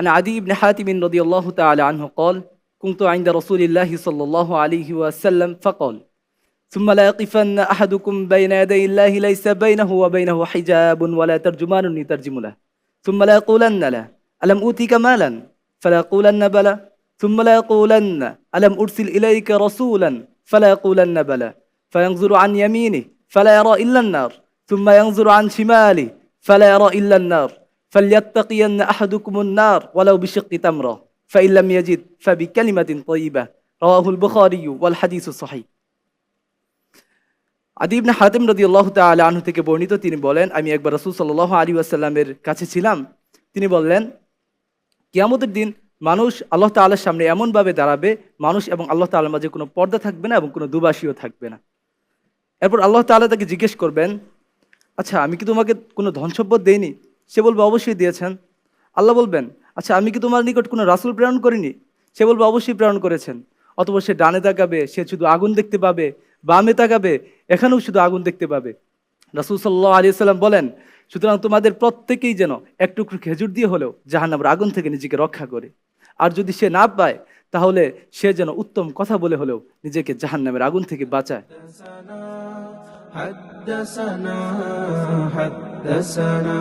عن عدي بن حاتم رضي الله تعالى عنه قال كنت عند رسول الله صلى الله عليه وسلم فقال ثم لا يقفن أحدكم بين يدي الله ليس بينه وبينه حجاب ولا ترجمان يترجم له. ثم لا يقولن له ألم أوتيك مالا؟ فلا يقولن بلى. ثم لا يقولن ألم أرسل إليك رسولا؟ فلا يقولن بلى. فينظر عن يمينه فلا يرى إلا النار. ثم ينظر عن شماله فلا يرى إلا النار. فليتقين أحدكم النار ولو بشق تمرة فإن لم يجد فبكلمة طيبة رواه البخاري والحديث صحيح আদিবনে হাতিম রদি আল্লাহ তালা আনহু থেকে বর্ণিত তিনি বলেন আমি একবার রসুল সাল্লাহ আলী আসাল্লামের কাছে ছিলাম তিনি বললেন কিয়ামতের দিন মানুষ আল্লাহ তাল্লার সামনে এমনভাবে দাঁড়াবে মানুষ এবং আল্লাহ তাল্লার মাঝে কোনো পর্দা থাকবে না এবং কোনো দুবাসীও থাকবে না এরপর আল্লাহ তাআলা তাকে জিজ্ঞেস করবেন আচ্ছা আমি কি তোমাকে কোনো ধন সম্পদ দেইনি সে বলবে, অবশ্যই দিয়েছেন। আল্লাহ বলবেন আচ্ছা আমি কি তোমার নিকট কোনো রাসূল প্রেরণ করিনি? সে বলবে, অবশ্যই প্রেরণ করেছেন। অথবা সে ডানে তাকাবে, সে শুধু আগুন দেখতে পাবে, বামে তাকাবে, এখানেও শুধু আগুন দেখতে পাবে। রাসূল সাল্লাহ আলী সাল্লাম বলেন, সুতরাং তোমাদের প্রত্যেকেই যেন এক টুকরো খেজুর দিয়ে হলেও জাহান্নামের আগুন থেকে নিজেকে রক্ষা করে। আর যদি সে না পায়, তাহলে সে যেন উত্তম কথা বলে হলেও নিজেকে জাহান্নামের আগুন থেকে বাঁচায়। दशना